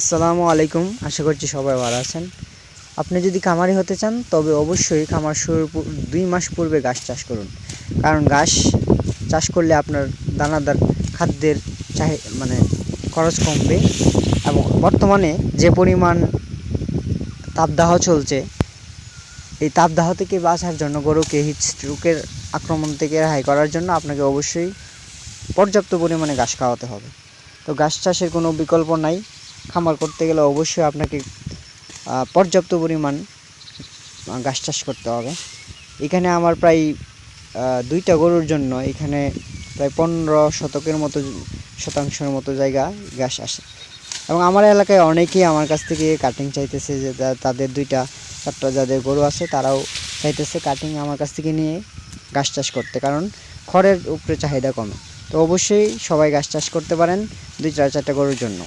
আসসালামু আলাইকুম। আশা করছি সবাই ভালো আছেন। আপনি যদি খামারি হতে চান, তবে অবশ্যই খামার শুরুর দুই মাস পূর্বে ঘাস চাষ করুন। কারণ ঘাস চাষ করলে আপনার দানাদার খাদ্যের চাহি মানে খরচ কমবে এবং বর্তমানে যে পরিমাণ তাপদাহ চলছে, এই তাপদাহ থেকে বাঁচার জন্য গরুকে হিট স্ট্রোকের আক্রমণ থেকে রেহাই করার জন্য আপনাকে অবশ্যই পর্যাপ্ত পরিমাণে ঘাস খাওয়াতে হবে। তো ঘাস চাষের কোনো বিকল্প নাই। খামার করতে গেলে অবশ্যই আপনাকে পর্যাপ্ত পরিমাণ গাছ চাষ করতে হবে। এখানে আমার প্রায় দুইটা গরুর জন্য এখানে প্রায় পনেরো শতকের মতো, শতাংশের মতো জায়গা ঘাস আসে। এবং আমার এলাকায় অনেকেই আমার কাছ থেকে কাটিং চাইতেছে যে তাদের দুইটা, চারটা যাদের গরু আছে তারাও চাইতেছে কাটিং আমার কাছ থেকে নিয়ে গাছ চাষ করতে, কারণ খড়ের উপরে চাহিদা কমে। তো অবশ্যই সবাই গাছ চাষ করতে পারেন দুই, চার, চারটা গরুর জন্য।